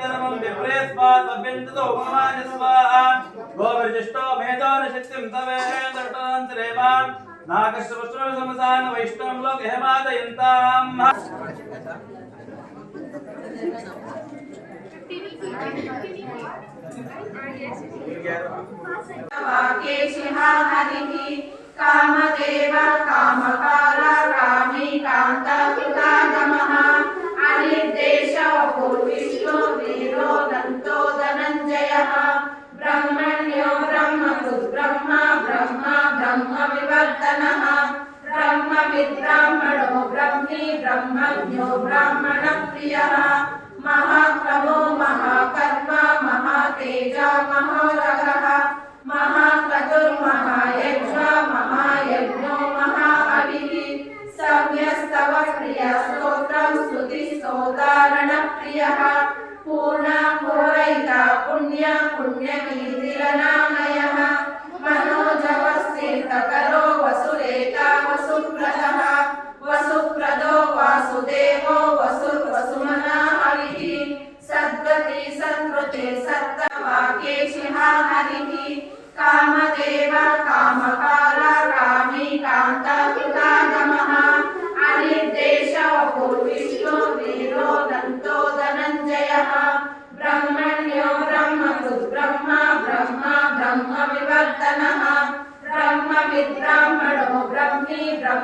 ధర్మం విప్రే స్వా సభ్యంతో ఉపమాని స్వాహ గోవర్జిష్టో మేధాను శక్తిం తవేంద్రటంతరేవాన్ నాగశ్రుశ్రుణ సమసాన వైష్ణవంలో హేమాదయంతాం కేశిహ హరి కామదేవ కామకాల కామి కాంత ఉదాగమ अनिर्देश पूर्विष्णो वीरो दन्तो धनञ्जयः ब्रह्मण्यो ब्रह्मकृत् ब्रह्मा ब्रह्मा ब्रह्मविवर्धनः ब्रह्मविद्ब्राह्मणो ब्रह्मी ब्रह्मज्ञो ब्राह्मणप्रियः महाप्रभो महाकर्म महातेजा महोरगः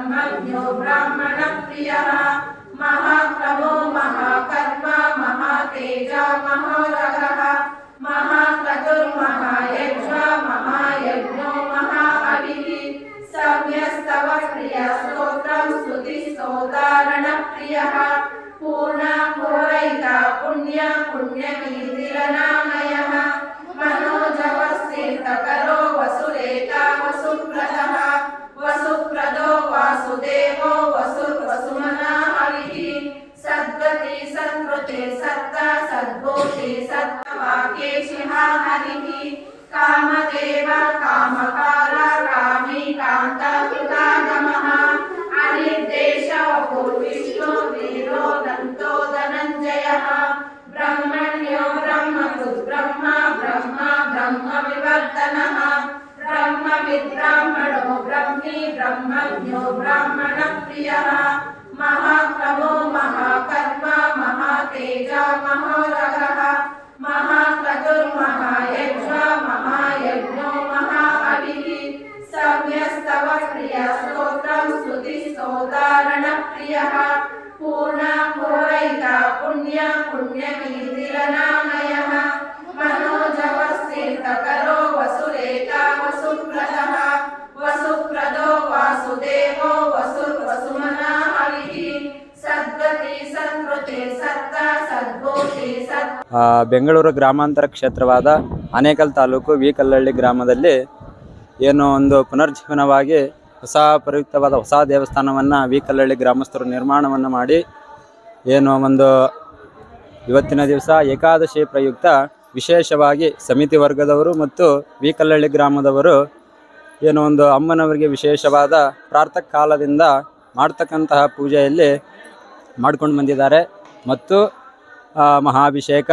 ब्रह्मज्ञो ब्राह्मणप्रियः महाप्रभो महाकर्म महातेजा महोरगः महाक्रतुर्महायज्ञ महायज्ञो महाहविः सव्यस्तव प्रिय स्तोत्रं स्तुतिस्तोतारणप्रियः पूर्णा पूरयिता पुण्य पुण्यकीर्तिरनामयः कामदेवा कामकाला कामी कांता सुधा नमः. आणि देश ಬೆಂಗಳೂರು ಗ್ರಾಮಾಂತರ ಕ್ಷೇತ್ರವಾದ ಆನೇಕಲ್ ತಾಲೂಕು ವಿ ಕಲ್ಲಳ್ಳಿ ಗ್ರಾಮದಲ್ಲಿ ಏನು ಒಂದು ಪುನರ್ಜೀವನವಾಗಿ ಹೊಸ ಪ್ರಯುಕ್ತವಾದ ಹೊಸ ದೇವಸ್ಥಾನವನ್ನು ವಿ ಕಲ್ಲಳ್ಳಿ ಗ್ರಾಮಸ್ಥರು ನಿರ್ಮಾಣವನ್ನು ಮಾಡಿ ಏನು ಒಂದು ಇವತ್ತಿನ ದಿವಸ ಏಕಾದಶಿ ಪ್ರಯುಕ್ತ ವಿಶೇಷವಾಗಿ ಸಮಿತಿ ವರ್ಗದವರು ಮತ್ತು ವಿ ಕಲ್ಲಳ್ಳಿ ಗ್ರಾಮದವರು ಏನು ಒಂದು ಅಮ್ಮನವರಿಗೆ ವಿಶೇಷವಾದ ಪ್ರಾರ್ಥಕ ಕಾಲದಿಂದ ಮಾಡ್ತಕ್ಕಂತಹ ಪೂಜೆಯಲ್ಲಿ ಮಾಡ್ಕೊಂಡು ಬಂದಿದ್ದಾರೆ. ಮತ್ತು ಮಹಾಭಿಷೇಕ,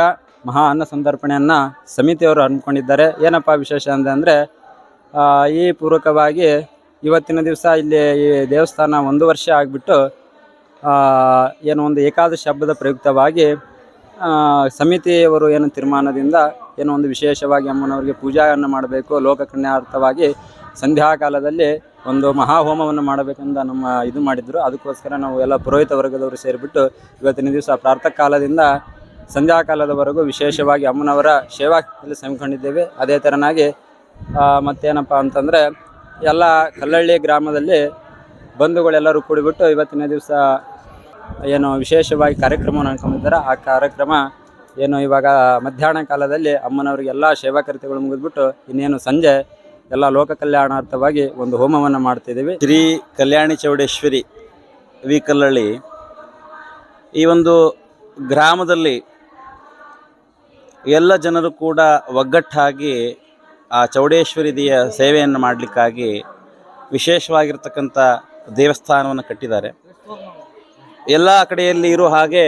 ಮಹಾ ಅನ್ನ ಸಂದರ್ಪಣೆಯನ್ನು ಸಮಿತಿಯವರು ಹಮ್ಮಿಕೊಂಡಿದ್ದಾರೆ. ಏನಪ್ಪ ವಿಶೇಷ ಅಂದರೆ ಈ ಪೂರ್ವಕವಾಗಿ ಇವತ್ತಿನ ದಿವಸ ಇಲ್ಲಿ ಈ ದೇವಸ್ಥಾನ ಒಂದು ವರ್ಷ ಆಗಿಬಿಟ್ಟು ಏನು ಒಂದು ಏಕಾದಶಿ ಹಬ್ಬದ ಪ್ರಯುಕ್ತವಾಗಿ ಸಮಿತಿಯವರು ಏನು ತೀರ್ಮಾನದಿಂದ ಏನೋ ಒಂದು ವಿಶೇಷವಾಗಿ ಅಮ್ಮನವರಿಗೆ ಪೂಜೆಯನ್ನು ಮಾಡಬೇಕು ಲೋಕ ಕಲ್ಯಾಣಾರ್ಥವಾಗಿ ಸಂಧ್ಯಾಕಾಲದಲ್ಲಿ ಒಂದು ಮಹಾ ಹೋಮವನ್ನು ಮಾಡಬೇಕಂತ ನಮ್ಮ ಇದು ಮಾಡಿದ್ರು. ಅದಕ್ಕೋಸ್ಕರ ನಾವು ಎಲ್ಲ ಪುರೋಹಿತ ವರ್ಗದವರು ಸೇರಿಬಿಟ್ಟು ಇವತ್ತಿನ ದಿವಸ ಪ್ರಾರ್ಥಕ ಕಾಲದಿಂದ ಸಂಧ್ಯಾಕಾಲದವರೆಗೂ ವಿಶೇಷವಾಗಿ ಅಮ್ಮನವರ ಸೇವಾಕ್ಕೆ ಸಮಿಕೊಂಡಿದ್ದೇವೆ ಅದೇ ಥರನಾಗಿ ಮತ್ತೇನಪ್ಪ ಅಂತಂದರೆ ಎಲ್ಲ ಕಲ್ಲಳ್ಳಿ ಗ್ರಾಮದಲ್ಲಿ ಬಂಧುಗಳೆಲ್ಲರೂ ಕೂಡಿಬಿಟ್ಟು ಇವತ್ತಿನ ದಿವಸ ಏನು ವಿಶೇಷವಾಗಿ ಕಾರ್ಯಕ್ರಮವನ್ನು ಅನ್ಕೊಂಡಿದ್ದಾರೆ ಆ ಕಾರ್ಯಕ್ರಮ ಏನು ಇವಾಗ ಮಧ್ಯಾಹ್ನ ಕಾಲದಲ್ಲಿ ಅಮ್ಮನವರಿಗೆ ಎಲ್ಲ ಸೇವಾಕೃತ್ಯಗಳು ಮುಗಿದ್ಬಿಟ್ಟು ಇನ್ನೇನು ಸಂಜೆ ಎಲ್ಲ ಲೋಕ ಕಲ್ಯಾಣಾರ್ಥವಾಗಿ ಒಂದು ಹೋಮವನ್ನು ಮಾಡ್ತಿದ್ದೀವಿ. ಶ್ರೀ ಕಲ್ಯಾಣಿ ಚೌಡೇಶ್ವರಿ ವಿ ಕಲ್ಲಳ್ಳಿ ಈ ಒಂದು ಗ್ರಾಮದಲ್ಲಿ ಎಲ್ಲ ಜನರು ಕೂಡ ಒಗ್ಗಟ್ಟಾಗಿ ಆ ಚೌಡೇಶ್ವರಿ ದೇಯ ಸೇವೆಯನ್ನು ಮಾಡಲಿಕ್ಕಾಗಿ ವಿಶೇಷವಾಗಿರ್ತಕ್ಕಂಥ ದೇವಸ್ಥಾನವನ್ನು ಕಟ್ಟಿದ್ದಾರೆ. ಎಲ್ಲ ಕಡೆಯಲ್ಲಿ ಇರೋ ಹಾಗೆ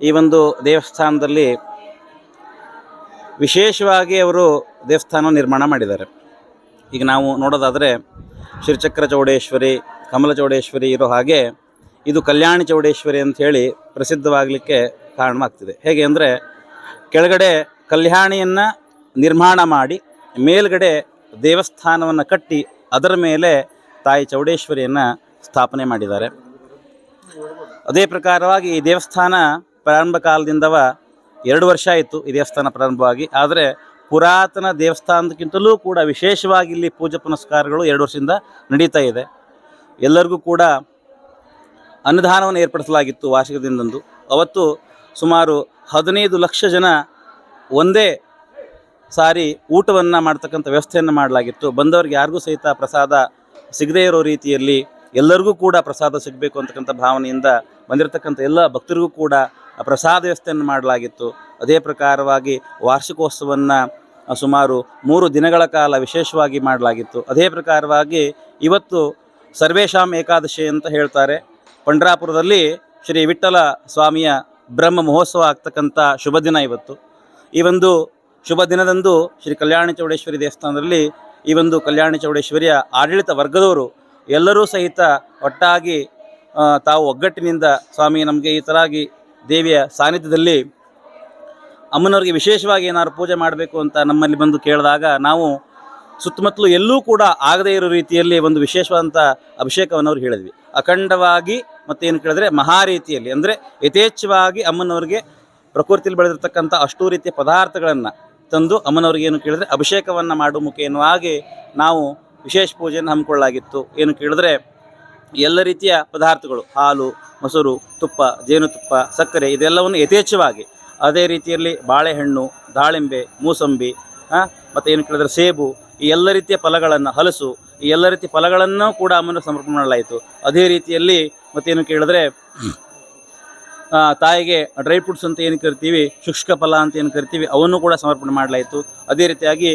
ಈ ಒಂದು ದೇವಸ್ಥಾನದಲ್ಲಿ ವಿಶೇಷವಾಗಿ ಅವರು ದೇವಸ್ಥಾನ ನಿರ್ಮಾಣ ಮಾಡಿದ್ದಾರೆ. ಈಗ ನಾವು ನೋಡೋದಾದರೆ ಶ್ರೀಚಕ್ರ ಚೌಡೇಶ್ವರಿ, ಕಮಲ ಚೌಡೇಶ್ವರಿ ಇರೋ ಹಾಗೆ ಇದು ಕಲ್ಯಾಣಿ ಚೌಡೇಶ್ವರಿ ಅಂತ ಹೇಳಿ ಪ್ರಸಿದ್ಧವಾಗಲಿಕ್ಕೆ ಕಾರಣವಾಗ್ತಿದೆ. ಹೇಗೆ ಅಂದರೆ ಕೆಳಗಡೆ ಕಲ್ಯಾಣಿಯನ್ನು ನಿರ್ಮಾಣ ಮಾಡಿ, ಮೇಲ್ಗಡೆ ದೇವಸ್ಥಾನವನ್ನು ಕಟ್ಟಿ, ಅದರ ಮೇಲೆ ತಾಯಿ ಚೌಡೇಶ್ವರಿಯನ್ನು ಸ್ಥಾಪನೆ ಮಾಡಿದ್ದಾರೆ. ಅದೇ ಪ್ರಕಾರವಾಗಿ ಈ ದೇವಸ್ಥಾನ ಪ್ರಾರಂಭ ಕಾಲದಿಂದವ ಎರಡು ವರ್ಷ ಆಯಿತು ಈ ದೇವಸ್ಥಾನ ಪ್ರಾರಂಭವಾಗಿ. ಆದರೆ ಪುರಾತನ ದೇವಸ್ಥಾನದಕ್ಕಿಂತಲೂ ಕೂಡ ವಿಶೇಷವಾಗಿ ಇಲ್ಲಿ ಪೂಜೆ ಪುನಸ್ಕಾರಗಳು ಎರಡು ವರ್ಷದಿಂದ ನಡೀತಾ ಇದೆ. ಎಲ್ಲರಿಗೂ ಕೂಡ ಅನುದಾನವನ್ನು ಏರ್ಪಡಿಸಲಾಗಿತ್ತು ವಾರ್ಷಿಕ ದಿನದಂದು ಅವತ್ತು ಸುಮಾರು ಹದಿನೈದು ಲಕ್ಷ ಜನ ಒಂದೇ ಸಾರಿ ಊಟವನ್ನು ಮಾಡ್ತಕ್ಕಂಥ ವ್ಯವಸ್ಥೆಯನ್ನು ಮಾಡಲಾಗಿತ್ತು. ಬಂದವರಿಗೆ ಯಾರಿಗೂ ಸಹಿತ ಪ್ರಸಾದ ಸಿಗದೇ ಇರೋ ರೀತಿಯಲ್ಲಿ ಎಲ್ಲರಿಗೂ ಕೂಡ ಪ್ರಸಾದ ಸಿಗಬೇಕು ಅಂತಕ್ಕಂಥ ಭಾವನೆಯಿಂದ ಬಂದಿರತಕ್ಕಂಥ ಎಲ್ಲ ಭಕ್ತರಿಗೂ ಕೂಡ ಪ್ರಸಾದ ವ್ಯವಸ್ಥೆಯನ್ನು ಮಾಡಲಾಗಿತ್ತು. ಅದೇ ಪ್ರಕಾರವಾಗಿ ವಾರ್ಷಿಕೋತ್ಸವವನ್ನು ಸುಮಾರು ಮೂರು ದಿನಗಳ ಕಾಲ ವಿಶೇಷವಾಗಿ ಮಾಡಲಾಗಿತ್ತು. ಅದೇ ಪ್ರಕಾರವಾಗಿ ಇವತ್ತು ಸರ್ವೇಶಾಂ ಏಕಾದಶಿ ಅಂತ ಹೇಳ್ತಾರೆ. ಪಂಡ್ರಾಪುರದಲ್ಲಿ ಶ್ರೀ ವಿಠಲ ಸ್ವಾಮಿಯ ಬ್ರಹ್ಮ ಮಹೋತ್ಸವ ಆಗ್ತಕ್ಕಂಥ ಶುಭ ದಿನ ಇವತ್ತು. ಈ ಒಂದು ಶುಭ ದಿನದಂದು ಶ್ರೀ ಕಲ್ಯಾಣ ಚೌಡೇಶ್ವರಿ ದೇವಸ್ಥಾನದಲ್ಲಿ ಈ ಒಂದು ಕಲ್ಯಾಣ ಚೌಡೇಶ್ವರಿಯ ಆಡಳಿತ ವರ್ಗದವರು ಎಲ್ಲರೂ ಸಹಿತ ಒಟ್ಟಾಗಿ ತಾವು ಒಗ್ಗಟ್ಟಿನಿಂದ ಸ್ವಾಮಿ ನಮಗೆ ಈ ಥರಾಗಿ ದೇವಿಯ ಸಾನ್ನಿಧ್ಯದಲ್ಲಿ ಅಮ್ಮನವ್ರಿಗೆ ವಿಶೇಷವಾಗಿ ಏನಾದ್ರು ಪೂಜೆ ಮಾಡಬೇಕು ಅಂತ ನಮ್ಮಲ್ಲಿ ಬಂದು ಕೇಳಿದಾಗ ನಾವು ಸುತ್ತಮುತ್ತಲು ಎಲ್ಲೂ ಕೂಡ ಆಗದೇ ಇರೋ ರೀತಿಯಲ್ಲಿ ಒಂದು ವಿಶೇಷವಾದಂಥ ಅಭಿಷೇಕವನ್ನು ಅವ್ರು ಹೇಳಿದ್ವಿ. ಅಖಂಡವಾಗಿ ಮತ್ತೇನು ಕೇಳಿದ್ರೆ ಮಹಾ ರೀತಿಯಲ್ಲಿ ಅಂದರೆ ಯಥೇಚ್ಛವಾಗಿ ಅಮ್ಮನವ್ರಿಗೆ ಪ್ರಕೃತಿಯಲ್ಲಿ ಬೆಳೆದಿರ್ತಕ್ಕಂಥ ಅಷ್ಟೂ ರೀತಿಯ ಪದಾರ್ಥಗಳನ್ನು ತಂದು ಅಮ್ಮನವ್ರಿಗೆ ಏನು ಕೇಳಿದ್ರೆ ಅಭಿಷೇಕವನ್ನು ಮಾಡುವ ಮುಖೇನವಾಗಿ ನಾವು ವಿಶೇಷ ಪೂಜೆಯನ್ನು ಹಮ್ಮಿಕೊಳ್ಳಲಾಗಿತ್ತು. ಏನು ಕೇಳಿದ್ರೆ ಎಲ್ಲ ರೀತಿಯ ಪದಾರ್ಥಗಳು, ಹಾಲು, ಮೊಸರು, ತುಪ್ಪ, ಜೇನುತುಪ್ಪ, ಸಕ್ಕರೆ ಇದೆಲ್ಲವನ್ನು ಯಥೇಚ್ಛವಾಗಿ ಅದೇ ರೀತಿಯಲ್ಲಿ ಬಾಳೆಹಣ್ಣು, ದಾಳಿಂಬೆ, ಮೂಸಂಬಿ ಮತ್ತು ಏನು ಕೇಳಿದ್ರೆ ಸೇಬು, ಈ ಎಲ್ಲ ರೀತಿಯ ಫಲಗಳನ್ನು ಹಲಸು, ಈ ಎಲ್ಲ ರೀತಿಯ ಫಲಗಳನ್ನು ಕೂಡ ಅಮ್ಮನ ಸಮರ್ಪಣೆ ಮಾಡಲಾಯಿತು. ಅದೇ ರೀತಿಯಲ್ಲಿ ಮತ್ತೇನು ಕೇಳಿದ್ರೆ ತಾಯಿಗೆ ಡ್ರೈ ಫ್ರೂಟ್ಸ್ ಅಂತ ಏನು ಕರಿತೀವಿ, ಶುಷ್ಕ ಫಲ ಅಂತ ಏನು ಕರಿತೀವಿ, ಅವನ್ನು ಕೂಡ ಸಮರ್ಪಣೆ ಮಾಡಲಾಯಿತು. ಅದೇ ರೀತಿಯಾಗಿ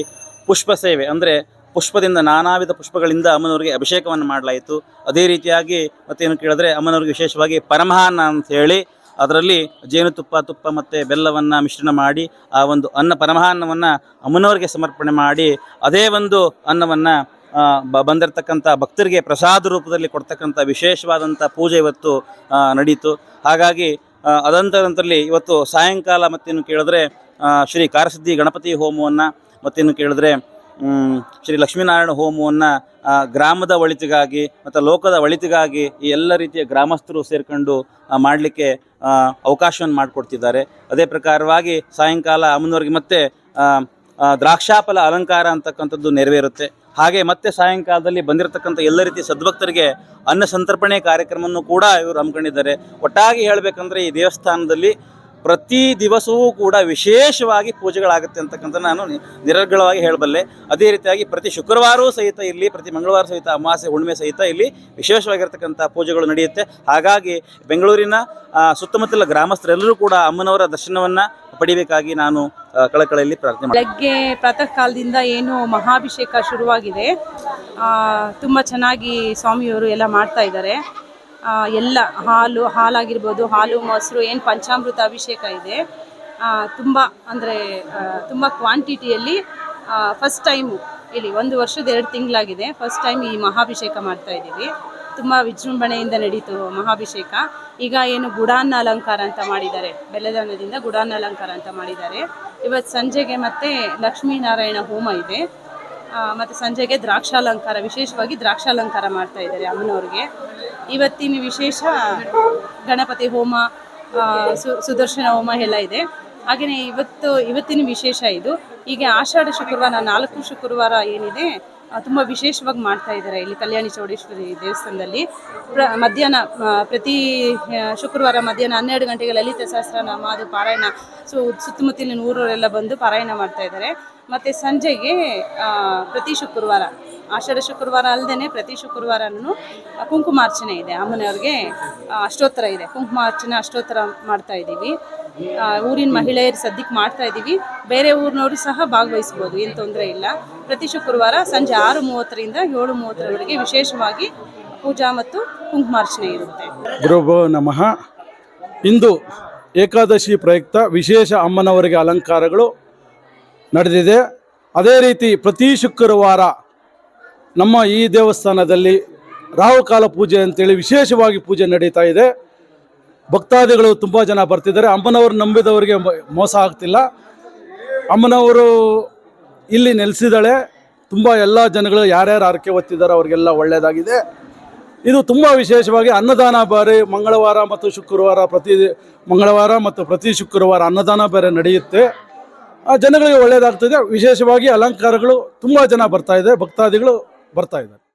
ಪುಷ್ಪ ಸೇವೆ ಅಂದರೆ ಪುಷ್ಪದಿಂದ ನಾನಾ ವಿಧ ಪುಷ್ಪಗಳಿಂದ ಅಮ್ಮನವರಿಗೆ ಅಭಿಷೇಕವನ್ನು ಮಾಡಲಾಯಿತು. ಅದೇ ರೀತಿಯಾಗಿ ಮತ್ತೇನು ಕೇಳಿದ್ರೆ ಅಮ್ಮನವ್ರಿಗೆ ವಿಶೇಷವಾಗಿ ಪರಮಹಾನ ಅಂತ ಹೇಳಿ ಅದರಲ್ಲಿ ಜೇನುತುಪ್ಪ ತುಪ್ಪ ಮತ್ತು ಬೆಲ್ಲವನ್ನು ಮಿಶ್ರಣ ಮಾಡಿ ಆ ಒಂದು ಅನ್ನ, ಪರಮಹಾನ್ನವನ್ನು ಅಮ್ಮನವರಿಗೆ ಸಮರ್ಪಣೆ ಮಾಡಿ ಅದೇ ಒಂದು ಅನ್ನವನ್ನು ಬ, ಬಂದಿರತಕ್ಕಂಥ ಭಕ್ತರಿಗೆ ಪ್ರಸಾದ ರೂಪದಲ್ಲಿ ಕೊಡ್ತಕ್ಕಂಥ ವಿಶೇಷವಾದಂಥ ಪೂಜೆ ಇವತ್ತು ನಡೀತು. ಹಾಗಾಗಿ ಅದಂತರದಲ್ಲಿ ಇವತ್ತು ಸಾಯಂಕಾಲ ಮತ್ತೇನು ಕೇಳಿದ್ರೆ ಶ್ರೀ ಕಾರಸಿದ್ಧಿ ಗಣಪತಿ ಹೋಮವನ್ನು ಮತ್ತೇನು ಕೇಳಿದ್ರೆ ಶ್ರೀ ಲಕ್ಷ್ಮೀನಾರಾಯಣ ಹೋಮವನ್ನು ಗ್ರಾಮದ ಒಳಿತಿಗಾಗಿ ಮತ್ತು ಲೋಕದ ಒಳಿತಿಗಾಗಿ ಈ ಎಲ್ಲ ರೀತಿಯ ಗ್ರಾಮಸ್ಥರು ಸೇರಿಕೊಂಡು ಮಾಡಲಿಕ್ಕೆ ಅವಕಾಶವನ್ನು ಮಾಡಿಕೊಡ್ತಿದ್ದಾರೆ. ಅದೇ ಪ್ರಕಾರವಾಗಿ ಸಾಯಂಕಾಲ ಅಮ್ಮನವ್ರಿಗೆ ಮತ್ತೆ ದ್ರಾಕ್ಷಾಫಲ ಅಲಂಕಾರ ಅಂತಕ್ಕಂಥದ್ದು ನೆರವೇರುತ್ತೆ. ಹಾಗೆ ಮತ್ತೆ ಸಾಯಂಕಾಲದಲ್ಲಿ ಬಂದಿರತಕ್ಕಂಥ ಎಲ್ಲ ರೀತಿಯ ಸದ್ಭಕ್ತರಿಗೆ ಅನ್ನ ಸಂತರ್ಪಣೆ ಕಾರ್ಯಕ್ರಮವನ್ನು ಕೂಡ ಇವರು ಹಮ್ಮಿಕೊಂಡಿದ್ದಾರೆ. ಒಟ್ಟಾಗಿ ಹೇಳಬೇಕಂದ್ರೆ ಈ ದೇವಸ್ಥಾನದಲ್ಲಿ ಪ್ರತಿ ದಿವಸವೂ ಕೂಡ ವಿಶೇಷವಾಗಿ ಪೂಜೆಗಳಾಗುತ್ತೆ ಅಂತಕ್ಕಂಥ ನಾನು ನಿರರ್ಗಳವಾಗಿ ಹೇಳಬಲ್ಲೆ. ಅದೇ ರೀತಿಯಾಗಿ ಪ್ರತಿ ಶುಕ್ರವಾರವೂ ಸಹಿತ ಇಲ್ಲಿ, ಪ್ರತಿ ಮಂಗಳವಾರ ಸಹಿತ ಅಮಾವಾಸ್ಯೆ, ಹುಣ್ಣಿಮೆ ಸಹಿತ ಇಲ್ಲಿ ವಿಶೇಷವಾಗಿರ್ತಕ್ಕಂಥ ಪೂಜೆಗಳು ನಡೆಯುತ್ತೆ. ಹಾಗಾಗಿ ಬೆಂಗಳೂರಿನ ಸುತ್ತಮುತ್ತಲ ಗ್ರಾಮಸ್ಥರೆಲ್ಲರೂ ಕೂಡ ಅಮ್ಮನವರ ದರ್ಶನವನ್ನು ಪಡಿಬೇಕಾಗಿ ನಾನು ಕಳಕಳಿಯಲ್ಲಿ ಪ್ರಾರ್ಥನೆ. ಬೆಳಗ್ಗೆ ಪ್ರಾತಃ ಕಾಲದಿಂದ ಏನು ಮಹಾಭಿಷೇಕ ಶುರುವಾಗಿದೆ. ತುಂಬ ಚೆನ್ನಾಗಿ ಸ್ವಾಮಿಯವರು ಎಲ್ಲ ಮಾಡ್ತಾ ಇದ್ದಾರೆ. ಎಲ್ಲ ಹಾಲು, ಹಾಲಾಗಿರ್ಬೋದು, ಹಾಲು, ಮೊಸರು, ಏನು ಪಂಚಾಮೃತ ಅಭಿಷೇಕ ಇದೆ. ತುಂಬ ಅಂದರೆ ತುಂಬ ಕ್ವಾಂಟಿಟಿಯಲ್ಲಿ ಫಸ್ಟ್ ಟೈಮು ಇಲ್ಲಿ ಒಂದು ವರ್ಷದ ಎರಡು ತಿಂಗಳಾಗಿದೆ. ಫಸ್ಟ್ ಟೈಮ್ ಈ ಮಹಾಭಿಷೇಕ ಮಾಡ್ತಾ ಇದ್ದೀವಿ. ತುಂಬ ವಿಜೃಂಭಣೆಯಿಂದ ನಡೀತು ಮಹಾಭಿಷೇಕ. ಈಗ ಏನು ಗುಡಾನ್ನ ಅಲಂಕಾರ ಅಂತ ಮಾಡಿದ್ದಾರೆ. ಬೆಲ್ಲದಾನದಿಂದ ಗುಡಾನ್ನ ಅಲಂಕಾರ ಅಂತ ಮಾಡಿದ್ದಾರೆ. ಇವತ್ತು ಸಂಜೆಗೆ ಮತ್ತೆ ಲಕ್ಷ್ಮೀನಾರಾಯಣ ಹೋಮ ಇದೆ. ಮತ್ತು ಸಂಜೆಗೆ ದ್ರಾಕ್ಷಾಲಂಕಾರ, ವಿಶೇಷವಾಗಿ ದ್ರಾಕ್ಷಾಲಂಕಾರ ಮಾಡ್ತಾ ಇದ್ದಾರೆ ಅಮ್ಮನವ್ರಿಗೆ. ಇವತ್ತಿನ ವಿಶೇಷ ಗಣಪತಿ ಹೋಮ ಸು- ಸುದರ್ಶನ ಹೋಮ ಎಲ್ಲ ಇದೆ. ಹಾಗೆಯೇ ಇವತ್ತು, ಇವತ್ತಿನ ವಿಶೇಷ ಇದು. ಹೀಗೆ ಆಷಾಢ ಶುಕ್ರವಾರ, ನಾಲ್ಕು ಶುಕ್ರವಾರ ಏನಿದೆ ತುಂಬ ವಿಶೇಷವಾಗಿ ಮಾಡ್ತಾ ಇದ್ದಾರೆ ಇಲ್ಲಿ ಕಲ್ಯಾಣಿ ಚೌಡೇಶ್ವರಿ ದೇವಸ್ಥಾನದಲ್ಲಿ. ಪ್ರ, ಮಧ್ಯಾಹ್ನ ಪ್ರತಿ ಶುಕ್ರವಾರ ಮಧ್ಯಾಹ್ನ ಹನ್ನೆರಡು ಗಂಟೆಗೆ ಲಲಿತ ಸಹಸ್ರನಾಮ, ಅದು ಪಾರಾಯಣ, ಸೊ, ಸುತ್ತಮುತ್ತಲಿನ ಊರವರೆಲ್ಲ ಬಂದು ಪಾರಾಯಣ ಮಾಡ್ತಾ ಇದ್ದಾರೆ. ಮತ್ತು ಸಂಜೆಗೆ ಪ್ರತಿ ಶುಕ್ರವಾರ, ಆಷಾಢ ಶುಕ್ರವಾರ ಅಲ್ಲದೆ ಪ್ರತಿ ಶುಕ್ರವಾರನೂ ಕುಂಕುಮಾರ್ಚನೆ ಇದೆ. ಅಮ್ಮನವ್ರಿಗೆ ಅಷ್ಟೋತ್ತರ ಇದೆ. ಕುಂಕುಮಾರ್ಚನೆ ಅಷ್ಟೋತ್ತರ ಮಾಡ್ತಾ ಇದ್ದೀವಿ. ಊರಿನ ಮಹಿಳೆಯರು ಸದ್ಯಕ್ಕೆ ಮಾಡ್ತಾ ಇದ್ದೀವಿ. ಬೇರೆ ಊರಿನವರು ಸಹ ಭಾಗವಹಿಸ್ಬೋದು, ಏನು ತೊಂದರೆ ಇಲ್ಲ. ಪ್ರತಿ ಶುಕ್ರವಾರ ಸಂಜೆ ಆರು ಮೂವತ್ತರಿಂದ ಏಳು ಮೂವತ್ತರವರೆಗೆ ವಿಶೇಷವಾಗಿ ಪೂಜಾ ಮತ್ತು ಕುಂಕುಮಾರ್ಚನೆ ಇರುತ್ತೆ. ಗುರುಭೋ ನಮಃ. ಇಂದು ಏಕಾದಶಿ ಪ್ರಯುಕ್ತ ವಿಶೇಷ ಅಮ್ಮನವರಿಗೆ ಅಲಂಕಾರಗಳು ನಡೆದಿದೆ. ಅದೇ ರೀತಿ ಪ್ರತಿ ಶುಕ್ರವಾರ ನಮ್ಮ ಈ ದೇವಸ್ಥಾನದಲ್ಲಿ ರಾಹುಕಾಲ ಪೂಜೆ ಅಂತೇಳಿ ವಿಶೇಷವಾಗಿ ಪೂಜೆ ನಡೀತಾ ಇದೆ. ಭಕ್ತಾದಿಗಳು ತುಂಬ ಜನ ಬರ್ತಿದ್ದಾರೆ. ಅಮ್ಮನವರು ನಂಬಿದವರಿಗೆ ಮೋಸ ಆಗ್ತಿಲ್ಲ. ಅಮ್ಮನವರು ಇಲ್ಲಿ ನೆಲೆಸಿದಾಳೆ ತುಂಬ ಎಲ್ಲ ಜನಗಳು ಯಾರ್ಯಾರು ಹರಕೆ ಹೊತ್ತಿದ್ದಾರೆ ಅವರಿಗೆಲ್ಲ ಒಳ್ಳೆಯದಾಗಿದೆ ಇದು ತುಂಬ ವಿಶೇಷವಾಗಿ ಅನ್ನದಾನ ಬಾರಿ ಮಂಗಳವಾರ ಮತ್ತು ಶುಕ್ರವಾರ ಪ್ರತಿ ಮಂಗಳವಾರ ಮತ್ತು ಪ್ರತಿ ಶುಕ್ರವಾರ ಅನ್ನದಾನ ಬೇರೆ ನಡೆಯುತ್ತೆ. ಜನಗಳಿಗೆ ಒಳ್ಳೆಯದಾಗ್ತದೆ ವಿಶೇಷವಾಗಿ ಅಲಂಕಾರಗಳು ತುಂಬ ಜನ ಬರ್ತಾ ಇದೆ ಭಕ್ತಾದಿಗಳು ಬರ್ತಾ ಇದ್ದಾರೆ.